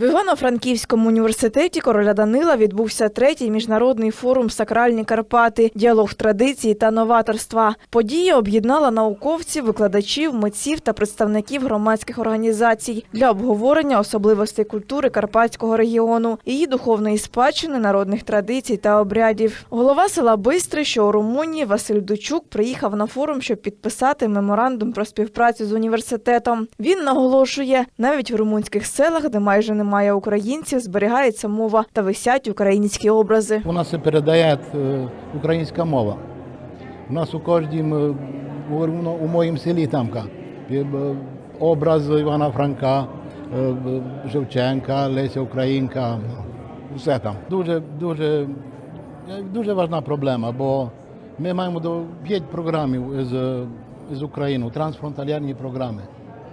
В Івано-Франківському університеті короля Данила відбувся третій міжнародний форум Сакральні Карпати, діалог традицій та новаторства. Подія об'єднала науковців, викладачів, митців та представників громадських організацій для обговорення особливостей культури карпатського регіону, її духовної спадщини, народних традицій та обрядів. Голова села Бистри, що у Румунії, Василь Дучук приїхав на форум, щоб підписати меморандум про співпрацю з університетом. Він наголошує, навіть в румунських селах, де майже немає українців, зберігається мова та висять українські образи. У нас передає е, українська мова. У нас у кожнім, у, ну, у моїм селі тамка, е, образ Івана Франка, е, Шевченка, Леся Українка, все там. Дуже, дуже, дуже важна проблема, бо ми маємо до 5 програмів з, з України, трансфронталярні програми.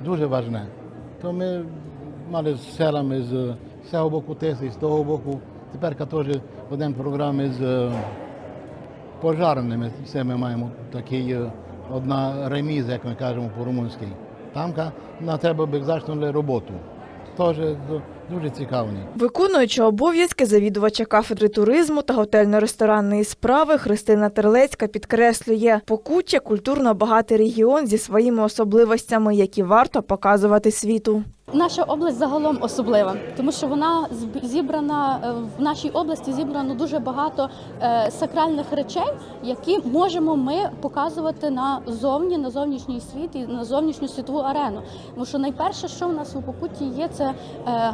Дуже важне. То ми мали селами з цього боку Теси, з того боку. Тепер теж один програми з е, пожарними. Все ми маємо такий одна реміза, як ми кажемо по-румунськи. Тамка на треба би зачнули роботу. Теж дуже цікавий. Виконуючи обов'язки завідувача кафедри туризму та готельно-ресторанної справи, Христина Терлецька підкреслює, Покуття культурно багатий регіон зі своїми особливостями, які варто показувати світу. Наша область загалом особлива, тому що вона зібрана е, в нашій області зібрано дуже багато е, сакральних речей, які можемо ми показувати на зовні, на зовнішній світ і на зовнішню світову арену. Тому що найперше, що в нас у попуті є, це е,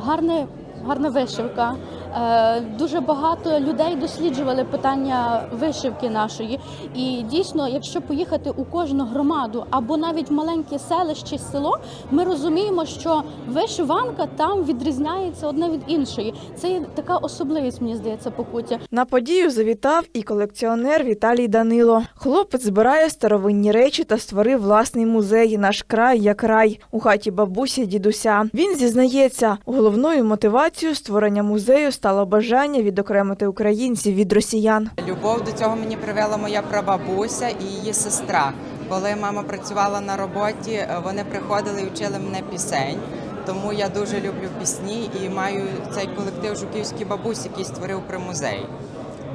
гарне. Гарна вишивка. Е, Дуже багато людей досліджували питання вишивки нашої. І дійсно, якщо поїхати у кожну громаду або навіть маленьке селище, село, ми розуміємо, що вишиванка там відрізняється одне від іншої. Це є така особливість, мені здається, покуття. На подію завітав і колекціонер Віталій Данило. Хлопець збирає старовинні речі та створив власний музей Наш край як рай у хаті бабусі дідуся. Він зізнається, головною мотивацією створення музею стало бажання відокремити українців від росіян. Любов до цього мені привела моя прабабуся і її сестра. Коли мама працювала на роботі, е, вони приходили і вчили мене пісень. Тому я дуже люблю пісні і маю цей колектив Жуківські бабусі, який створив при музеї.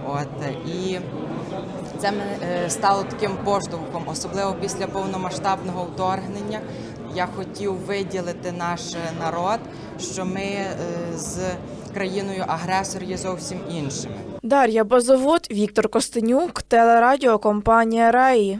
От е, і це е, стало таким поштовхом, особливо після повномасштабного вторгнення. Я хотів виділити наш е, народ, що ми е, з країною агресор є зовсім іншими. Дар'я Базовод, Віктор Костенюк, телерадіокомпанія Раї.